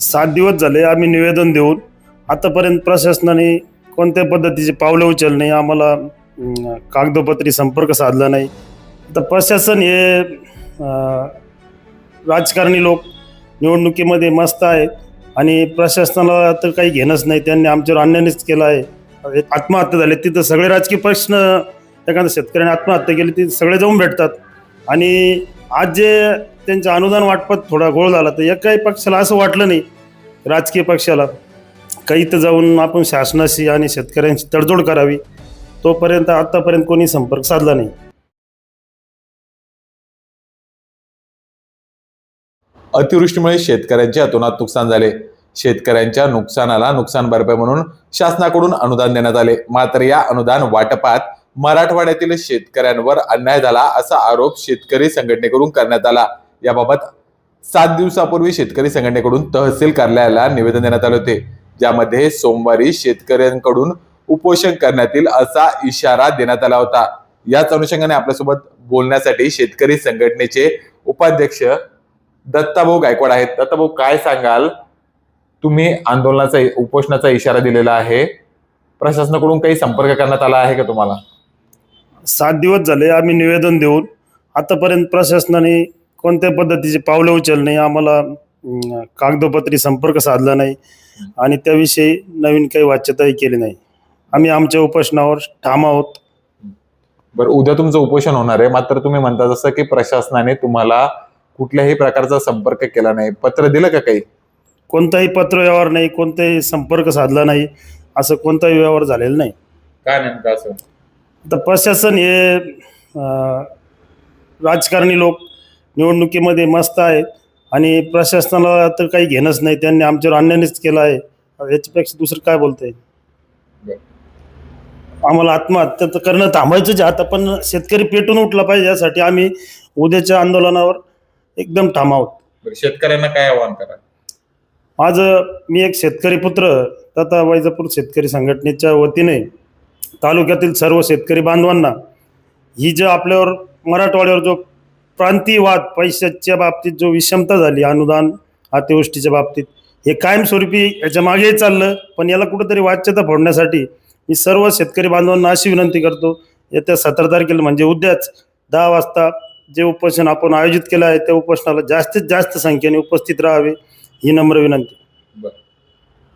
सात दिवस झाले आम्ही निवेदन देऊन आतापर्यंत प्रशासनाने कोणत्या पद्धतीचे पावलं उचलणे नाही आम्हाला कागदोपत्री संपर्क साधला नाही. तर प्रशासन हे राजकारणी लोक निवडणुकीमध्ये मस्त आहेत आणि प्रशासनाला तर काही घेणंच नाही. त्यांनी आमच्यावर अन्यायच केला आहे. आत्महत्या झाली तिथं सगळे राजकीय प्रश्न एखाद्या शेतकऱ्याने आत्महत्या केली ती सगळे जाऊन भेटतात. आणि आज जे त्यांचं अनुदान वाटपत थोडा गोळ झाला तर एकाही पक्षाला असं वाटलं नाही राजकीय पक्षाला काही तर जाऊन आपण शासनाशी आणि शेतकऱ्यांशी तडजोड करावी तोपर्यंत आतापर्यंत कोणी संपर्क साधला नाही. अतिवृष्टीमुळे शेतकऱ्यांचे अतोनात नुकसान झाले. शेतकऱ्यांच्या नुकसानाला नुकसान भरपाई म्हणून शासनाकडून अनुदान देण्यात आले. मात्र या अनुदान वाटपात मराठवाड्यातील शेतकऱ्यांवर अन्याय झाला असा आरोप शेतकरी संघटनेकडून करण्यात आला. याबाबत सात दिवसापूर्वी शेतकरी संघटनेकडून तहसील कार्यालयाला निवेदन देण्यात आले होते. ज्यामध्ये सोमवारी शेतकऱ्यांकडून उपोषण करण्यात येईल असा इशारा देण्यात आला होता. याच अनुषंगाने आपल्यासोबत बोलण्यासाठी शेतकरी संघटनेचे उपाध्यक्ष दत्ताभाऊ गायकवाड आहेत. दत्ताभाऊ काय सांगाल? तुम्ही आंदोलनाचा उपोषणाचा इशारा दिलेला आहे. प्रशासनाकडून काही संपर्क करण्यात आला आहे का तुम्हाला? सात दिवस झाले आम्ही निवेदन देऊन आतापर्यंत प्रशासनाने कोणत्या पद्धतीचे पावलं उचलले नाही आम्हाला कागदोपत्री संपर्क साधला नाही आणि त्याविषयी नवीन काही वाच्यताही केली नाही. आम्ही आमच्या उपोषणावर ठाम आहोत. बरं उद्या तुमचं उपोषण होणार आहे. मात्र तुम्ही म्हणता जसं की प्रशासनाने तुम्हाला कुठल्याही प्रकारचा संपर्क केला नाही. पत्र दिलं का काही? कोणताही पत्र व्यवहार नाही कोणताही संपर्क साधला नाही असं कोणताही व्यवहार झालेला नाही. काय नेमकं असं? आता प्रशासन हे राजकारणी लोक निवडणुकीमध्ये मस्त आहेत आणि प्रशासनाला तर काही घेणंच नाही. त्यांनी आमच्यावर अन्यायच केला आहे. याच्यापेक्षा दुसरं काय बोलतंय? आम्हाला आत्महत्या तर करणं थांबायचंच आहे आता पण शेतकरी पेटून उठला पाहिजे यासाठी आम्ही उद्याच्या आंदोलनावर एकदम ठाम आहोत. शेतकऱ्यांना काय आवाहन करा? माझं मी एक शेतकरी पुत्र तथा वैजापूर शेतकरी संघटनेच्या वतीने तालुक्यातील सर्व शेतकरी बांधवांना ही जो आपल्यावर मराठवाड्यावर जो प्रांतीयवाद पैशाच्या बाबतीत जो विषमता झाली अनुदान अतिवृष्टीच्या बाबतीत हे कायमस्वरूपी याच्या मागेही चाललं. पण याला कुठंतरी वाच्यता फोडण्यासाठी मी सर्व शेतकरी बांधवांना अशी विनंती करतो येत्या सतरा तारखेला म्हणजे उद्याच दहा वाजता जे उपोषण आपण आयोजित केलं आहे त्या उपोषणाला जास्तीत जास्त संख्येने उपस्थित राहावे ही नम्र विनंती.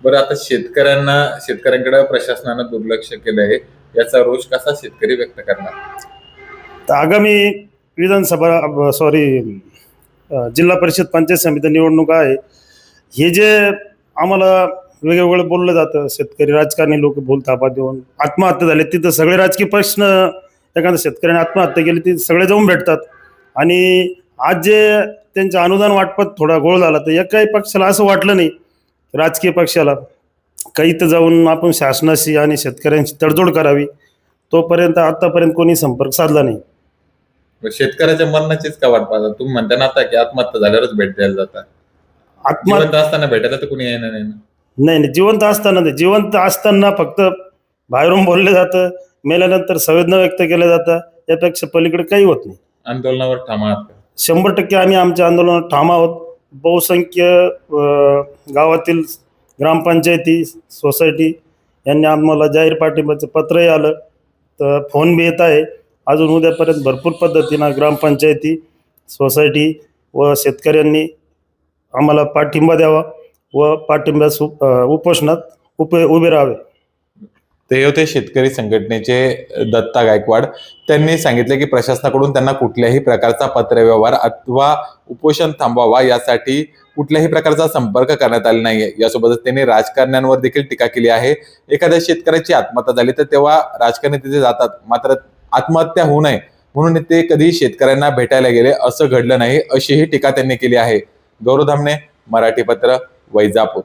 बरं आता शेतकऱ्यांना शेतकऱ्यांकडे प्रशासनानं दुर्लक्ष केलं आहे. याचा रोष कसा शेतकरी व्यक्त करणार? तर आगामी विधानसभा सॉरी जिल्हा परिषद पंचायत समिती निवडणुका आहे. हे जे आम्हाला वेगवेगळं बोललं जातं शेतकरी राजकारणी लोक बोलतापा देऊन आत्महत्या झाले तिथं सगळे राजकीय प्रश्न एखाद्या शेतकऱ्याने आत्महत्या केली ती सगळे जाऊन भेटतात. आणि आज जे त्यांचं अनुदान वाटपात थोडा गोळ झाला तर एकाही पक्षाला असं वाटलं नाही राजकीय पक्षाला. काही तर जाऊन आपण शासनाशी आणि शेतकऱ्यांशी तडजोड करावी? तोपर्यंत आतापर्यंत कोणी संपर्क साधला नाही. शेतकऱ्याच्या मरणाचीच का वाट पाहता? तुम्ही म्हणता ना आता की आत्महत्या झाल्यावरच भेट द्यायला जातात. आत्महत्या जिवंत असताना भेटायला तर कुणी येणार नाही ना. नाही नाही जिवंत असताना नाही. जिवंत असताना फक्त बाहेरून बोललं जातं मेल्यानंतर संवेदना व्यक्त केल्या जातं यापेक्षा पलीकडे काही होत नाही. आंदोलनावर ठाम आहात का? शंभर टक्के आम्ही आमच्या आंदोलनात ठाम आहोत. बहुसंख्य गावातील ग्रामपंचायती सोसायटी यांनी आम्हाला जाहीर पाठिंबाचं पत्रही आलं. तर फोन बी येत आहे. अजून उद्यापर्यंत भरपूर पद्धतीनं ग्रामपंचायती सोसायटी व शेतकऱ्यांनी आम्हाला पाठिंबा द्यावा व पाठिंबा सु उपोषणात उपे उभे राहावे. ते होते शेतकरी संघटनेचे दत्ता गायकवाड. त्यांनी सांगितले की प्रशासनाकडून त्यांना कुठल्याही प्रकारचा पत्रव्यवहार अथवा उपोषण थांबवावा यासाठी कुठल्याही प्रकारचा संपर्क करण्यात आला नाहीये. यासोबतच त्यांनी राजकारण्यांवर देखील टीका केली आहे. एखाद्या शेतकऱ्याची आत्महत्या झाली तर तेव्हा राजकारणी तिथे जातात. मात्र आत्महत्या होऊ नये म्हणून ते कधी शेतकऱ्यांना भेटायला गेले असं घडलं नाही अशीही टीका त्यांनी केली आहे. गौरव धामणे मराठी पत्र वैजापूर.